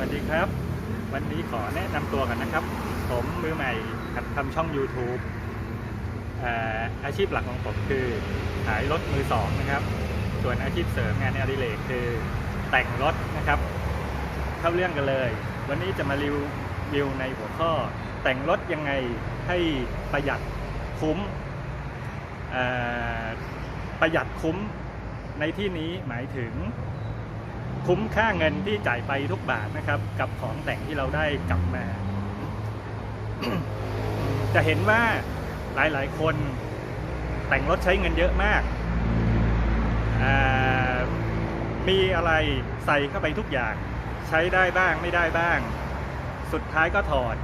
วัสดีครับ วันนี้ขอแนะนำตัวกันนะครับ ผมมือใหม่หัดทำช่อง YouTube อาอาชีพหลักของผมคือขายรถมือสองนะครับ ส่วนอาชีพเสริมงานอดิเรกคือแต่งรถนะครับ เข้าเรื่องกันเลย วันนี้จะมารีวิวในหัวข้อ แต่งรถยังไงให้ประหยัดคุ้มประหยัดคุ้มในที่นี้หมายถึง คุ้มค่าเงินที่จ่ายไปทุกบาทนะครับ กับของแต่งที่เราได้กลับมา จะเห็นว่าหลายๆ คนแต่งรถใช้เงินเยอะมากามีอะไรใส่เข้าไปทุกอย่าง ใช้ได้บ้างไม่ได้บ้าง สุดท้ายก็ถอด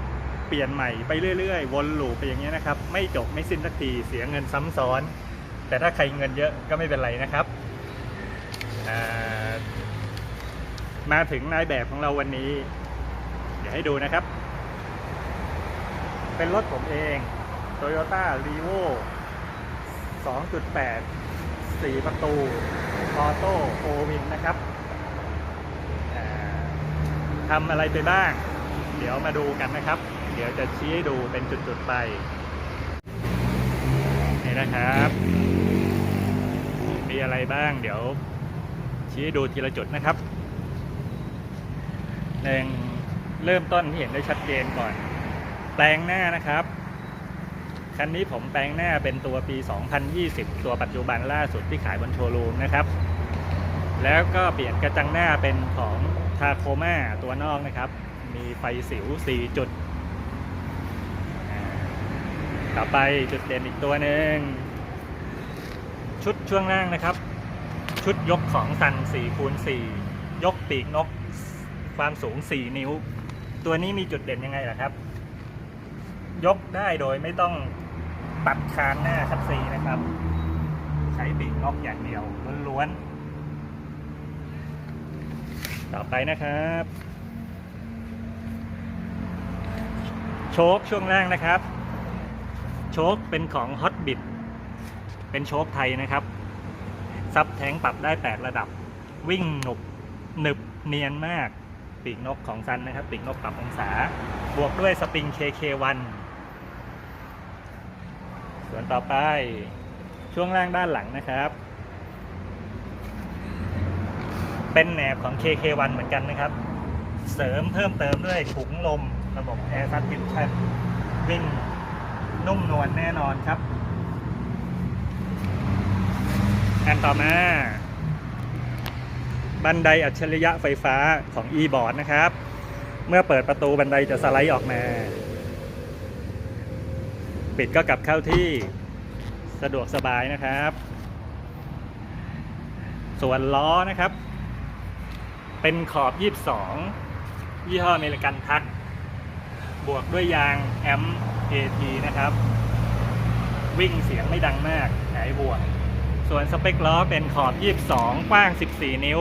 เปลี่ยนใหม่ไปเรื่อยๆ วนลูปไปอย่างเงี้ยนะครับ ไม่จบไม่สิ้นสักทีเสียเงินซ้ำซ้อน แต่ถ้าใครเงินเยอะก็ไม่เป็นไรนะครับ มาถึงนายแบบของเราวันนี้ เดี๋ยวให้ดูนะครับ เป็นรถผมเอง Toyota r e v o 2.8 4 ประตูออโต้โฟวินนะครับทำอะไรไปบ้าง เดี๋ยวมาดูกันนะครับ เดี๋ยวจะชี้ให้ดูเป็นจุดๆไป นี่นะครับ มีอะไรบ้าง เดี๋ยวชี้ให้ดูทีละจุดนะครับ หนึ่งเริ่มต้นที่เห็นได้ชัดเจนก่อน แปลงหน้านะครับ คันนี้ผมแปลงหน้าเป็นตัวปี 2020 ตัวปัจจุบันล่าสุดที่ขายบนโชว์รูมนะครับ แล้วก็เปลี่ยนกระจังหน้าเป็นของทาโคมาตัวนอกนะครับ มีไฟสิว 4 จุด ต่อไปจุดเด่นอีกตัวหนึ่งชุดช่วงล่างนะครับ ชุดยกของซัน4คูณ4ยกปีกนก ความสูง 4 นิ้ว ตัวนี้มีจุดเด่นยังไงล่ะครับ ยกได้โดยไม่ต้องตัดคานหน้าคัดซีนะครับ ใช้ปีกนกอย่างเดียวล้วนๆ ต่อไปนะครับ โชคช่วงล่างนะครับ โชคเป็นของ Hot b i t เป็นโชคไทยนะครับซับแทงปรับได้ 8 ระดับ วิ่งหนุบหนึบเนียนมาก ปีกนกของซันนะครับ ปีกนกปรับองศา บวกด้วยสปริง KK1 ส่วนต่อไปช่วงล่างด้านหลังนะครับ เป็นแหนบของ KK1 เหมือนกันนะครับ เสริมเพิ่มเติมด้วยถุงลมระบบ Air Suspension วิ่งนุ่มนวลแน่นอนครับ อันต่อมา บันไดอัจฉริยะไฟฟ้าของ e-board นะครับ เมื่อเปิดประตูบันไดจะสไลด์ออกมา ปิดก็กลับเข้าที่สะดวกสบายนะครับ ส่วนล้อนะครับ เป็นขอบ 22 ยี่ห้อเมริกันทัก บวกด้วยยางแอม AT นะครับ วิ่งเสียงไม่ดังมากหายบวกส่วนสเปคล้อเป็นขอบ 22 กว้าง 14 นิ้ว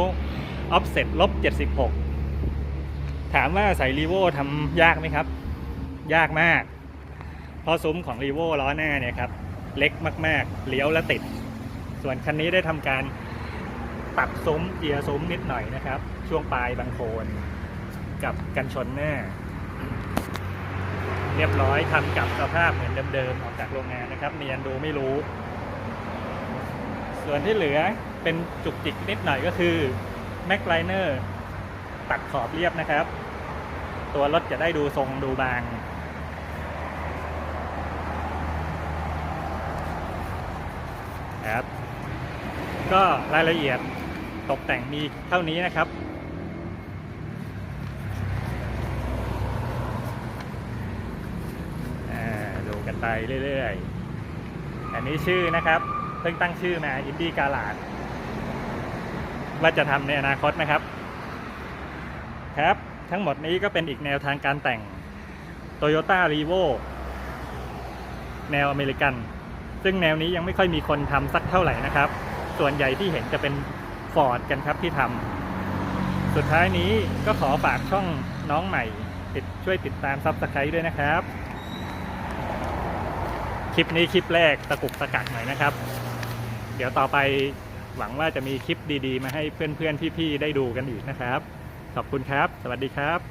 ออฟเซ็ตลบ 76 ถามว่าใส่รีโวทำยากไหมครับ ยากมาก เพราะซุ้มของรีโวล้อหน้าเนี่ยครับ เล็กมากๆ เลี้ยวและติด ส่วนคันนี้ได้ทำการตัดซุ้มเกียร์ซุ้มนิดหน่อยนะครับ ช่วงปลายบางโคนกับกันชนหน้า เรียบร้อยทำกับสภาพเหมือนเดิมๆออกจากโรงงานนะครับเนียนดูไม่รู้ ส่วนที่เหลือเป็นจุกจิกนิดหน่อยก็คือ แม็กไลเนอร์ตัดขอบเรียบนะครับ ตัวรถจะได้ดูทรงดูบาง ครับ ก็รายละเอียดตกแต่งมีเท่านี้นะครับดูกันไปเรื่อยๆ อันนี้ชื่อนะครับ เพิ่งตั้งชื่อมาอินดี้กาลาด ว่าจะทำในอนาคตนะครับ ครับ ทั้งหมดนี้ก็เป็นอีกแนวทางการแต่ง Toyota r e v o แนวอเมริกัน ซึ่งแนวนี้ยังไม่ค่อยมีคนทำสักเท่าไหร่นะครับ ส่วนใหญ่ที่เห็นจะเป็น Ford กันครับที่ทำสุดท้ายนี้ก็ขอฝากช่องน้องใหม่ติดช่วยติดตามซับสไครต์ด้วยนะครับ คลิปนี้คลิปแรกตะกุกตะกักหน่อยนะครับ เดี๋ยวต่อไป หวังว่าจะมีคลิปดีๆ มาให้เพื่อนๆ พี่ๆ ได้ดูกันอีกนะครับ ขอบคุณครับ สวัสดีครับ